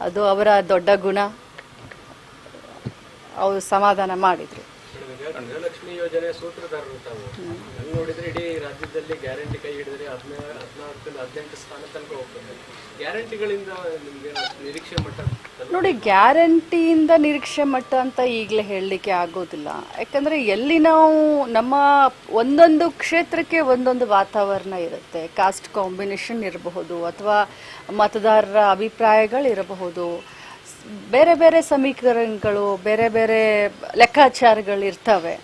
ಅದು ಅವರ ದೊಡ್ಡ ಗುಣ. ಅವರು ಸಮಾಧಾನ ಮಾಡಿದ್ರು. ಗೃಹಲಕ್ಷ್ಮಿ ಯೋಜನೆ ಸೂತ್ರಧಾರರು ತಾವು. ಹಂಗ್ ನೋಡಿದ್ರೆ ಇಡೀ ರಾಜ್ಯದಲ್ಲಿ ಗ್ಯಾರಂಟಿ ಕೈ ಹಿಡಿದ್ರೆ ಹದಿನಾರು ಹದಿನಾಲ್ಕರಿಂದ ಹದಿನೆಂಟು ಸ್ಥಾನ ತನಕ ಹೋಗ್ತದೆ. ಗ್ಯಾರಂಟಿಗಳಿಂದ ನಿಮ್ಗೆ ನಿರೀಕ್ಷೆ ಮಟ್ಟ ನೋಡಿ, ಗ್ಯಾರಂಟಿಯಿಂದ ನಿರೀಕ್ಷೆ ಮಟ್ಟ ಅಂತ ಈಗಲೇ ಹೇಳಲಿಕ್ಕೆ ಆಗೋದಿಲ್ಲ. ಯಾಕಂದರೆ ಎಲ್ಲಿ ನಾವು ನಮ್ಮ ಒಂದೊಂದು ಕ್ಷೇತ್ರಕ್ಕೆ ಒಂದೊಂದು ವಾತಾವರಣ ಇರುತ್ತೆ. ಕಾಸ್ಟ್ ಕಾಂಬಿನೇಷನ್ ಇರಬಹುದು ಅಥವಾ ಮತದಾರರ ಅಭಿಪ್ರಾಯಗಳಿರಬಹುದು ಬೇರೆ ಬೇರೆ ಸಮೀಕರಣಗಳು, ಬೇರೆ ಬೇರೆ ಲೆಕ್ಕಾಚಾರಗಳು ಇರ್ತವೆ.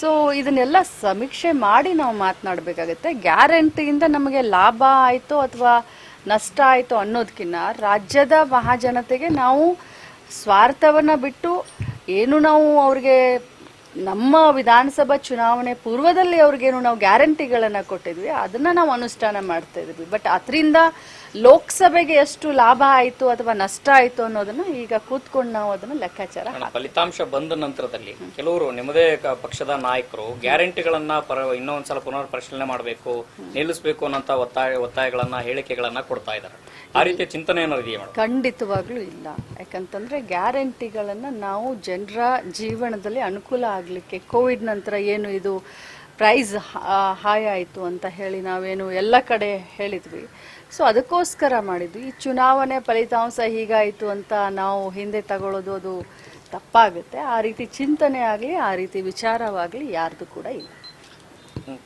ಸೊ ಇದನ್ನೆಲ್ಲ ಸಮೀಕ್ಷೆ ಮಾಡಿ ನಾವು ಮಾತನಾಡಬೇಕಾಗುತ್ತೆ. ಗ್ಯಾರಂಟಿಯಿಂದ ನಮಗೆ ಲಾಭ ಆಯಿತು ಅಥವಾ ನಷ್ಟ ಆಯಿತು ಅನ್ನೋದಕ್ಕಿಂತ ರಾಜ್ಯದ ಮಹಾಜನತೆಗೆ ನಾವು ಸ್ವಾರ್ಥವನ್ನು ಬಿಟ್ಟು ಏನು ನಾವು ಅವ್ರಿಗೆ ನಮ್ಮ ವಿಧಾನಸಭಾ ಚುನಾವಣೆ ಪೂರ್ವದಲ್ಲಿ ಅವ್ರಿಗೇನು ನಾವು ಗ್ಯಾರಂಟಿಗಳನ್ನು ಕೊಟ್ಟಿದ್ವಿ, ಅದನ್ನು ನಾವು ಅನುಷ್ಠಾನ ಮಾಡ್ತಾ ಇದ್ವಿ. ಬಟ್ ಅದರಿಂದ ಲೋಕಸಭೆಗೆ ಎಷ್ಟು ಲಾಭ ಆಯಿತು ಅಥವಾ ನಷ್ಟ ಆಯಿತು ಅನ್ನೋದನ್ನ ಈಗ ಕೂತ್ಕೊಂಡು ನಾವು ಅದನ್ನ ಲೆಕ್ಕಾಚಾರ ಫಲಿತಾಂಶ ಬಂದ ನಂತರದಲ್ಲಿ ಕೆಲವರು ನಿಮ್ಮದೇ ಪಕ್ಷದ ನಾಯಕರು ಗ್ಯಾರಂಟಿಗಳನ್ನ ಪರ ಇನ್ನೊಂದ್ಸಲ ಪುನರ್ ಪರಿಶೀಲನೆ ಮಾಡಬೇಕು ನಿಲ್ಲಿಸಬೇಕು ಅನ್ನೋಂತ ಒತ್ತಾಯ ಒತ್ತಾಯಗಳನ್ನ ಹೇಳಿಕೆಗಳನ್ನ ಕೊಡ್ತಾ ಇದ್ದಾರೆ. ಆ ರೀತಿಯ ಚಿಂತನೆ ಏನಾದ್ರು ಇದೆಯಾ ಮೇಡಮ್? ಖಂಡಿತವಾಗ್ಲೂ ಇಲ್ಲ. ಯಾಕಂತಂದ್ರೆ ಗ್ಯಾರಂಟಿಗಳನ್ನ ನಾವು ಜನರ ಜೀವನದಲ್ಲಿ ಅನುಕೂಲ ಆಗಲಿಕ್ಕೆ ಕೋವಿಡ್ ನಂತರ ಏನು ಇದು ಪ್ರೈಸ್ ಹಾಯ್ ಆಯಿತು ಅಂತ ಹೇಳಿ ನಾವೇನು ಎಲ್ಲ ಕಡೆ ಹೇಳಿದ್ವಿ. ಸೊ ಅದಕ್ಕೋಸ್ಕರ ಮಾಡಿದ್ವಿ ಈ ಚುನಾವಣೆ ಫಲಿತಾಂಶ ಹೀಗಾಯಿತು ಅಂತ ನಾವು ಹಿಂದೆ ತಗೊಳ್ಳೋದು ಅದು ತಪ್ಪಾಗುತ್ತೆ. ಆ ರೀತಿ ಚಿಂತನೆ ಆಗಲಿ, ಆ ರೀತಿ ವಿಚಾರವಾಗಲಿ ಯಾರ್ದು ಕೂಡ ಇಲ್ಲ.